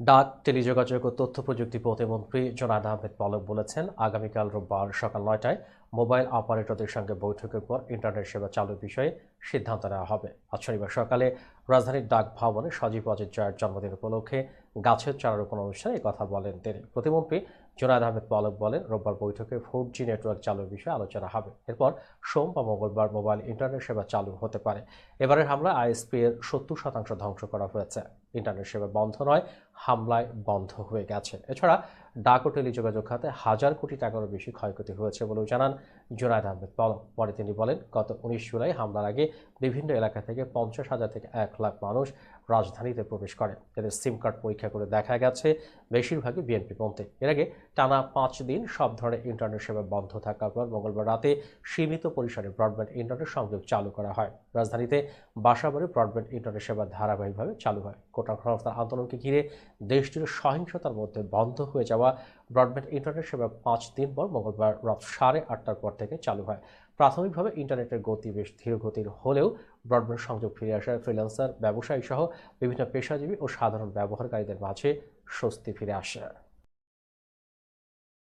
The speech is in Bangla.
ডাক টেলিযোগাযোগ ও তথ্য প্রযুক্তি প্রতিমন্ত্রী জোনায়দ আহমেদ পলক বলেছেন আগামীকাল রোববার সকাল নয়টায় মোবাইল অপারেটরদের সঙ্গে বৈঠকের পর ইন্টারনেট সেবা চালুর বিষয়ে সিদ্ধান্ত নেওয়া হবে। আজ শনিবার সকালে রাজধানীর ডাক ভবনে সজীব অজিত জয়ের জন্মদিন উপলক্ষে গাছের চারা রোপণ অনুষ্ঠানে কথা বলেন তিনি। প্রতিমন্ত্রী জোনায়দ আহমেদ পলক বলেন, রোববার বৈঠকে ফোর জি নেটওয়ার্ক চালুর বিষয়ে আলোচনা হবে। এরপর সোম বা মঙ্গলবার মোবাইল ইন্টারনেট সেবা চালু হতে পারে। এবারের হামলা আইএসপি এর সত্তর শতাংশ ধ্বংস করা হয়েছে। ইন্টারনেট সেবা বন্ধ নয়, হামলায় বন্ধ হয়ে গেছে। এছাড়া ডাক ও টেলিযোগাযোগ খাতে হাজার কোটি টাকারও বেশি ক্ষয়ক্ষতি হয়েছে বলেও জানান জোনায়দ আহমেদ পলক পরে তিনি বলেন, গত উনিশ জুলাই হামলার আগে বিভিন্ন এলাকা থেকে পঞ্চাশ হাজার থেকে এক লাখ মানুষ রাজধানীতে প্রবেশ করে। এদের সিম কার্ড পরীক্ষা করে দেখা গেছে বেশিরভাগই বিএনপি পন্থী। এর আগে টানা পাঁচ দিন সব ধরনের ইন্টারনেট সেবা বন্ধ থাকার পর মঙ্গলবার রাতে সীমিত পরিসরে ব্রডব্যান্ড ইন্টারনেট সংযোগ চালু করা হয়। রাজধানীতে বাসাবাড়ি ব্রডব্যান্ড ইন্টারনেট সেবা ধারাবাহিকভাবে চালু হয়। কোটা সংস্থার আন্দোলনকে ঘিরে দেশটির সহিংসতার মধ্যে বন্ধ হয়ে যাওয়া ব্রডব্যান্ড ইন্টারনেট সেবা পাঁচ দিন পর মঙ্গলবার রাত সাড়ে আটটার পর থেকে চালু হয়। প্রাথমিকভাবে ইন্টারনেটের গতি বেশ ধীর গতির হলেও ব্রডব্যান্ড সংযোগ ফিরে আসায় ফ্রিল্যান্সার ব্যবসায়ী সহ বিভিন্ন পেশাজীবী ও সাধারণ ব্যবহারকারীদের মাঝে স্বস্তি ফিরে আসে।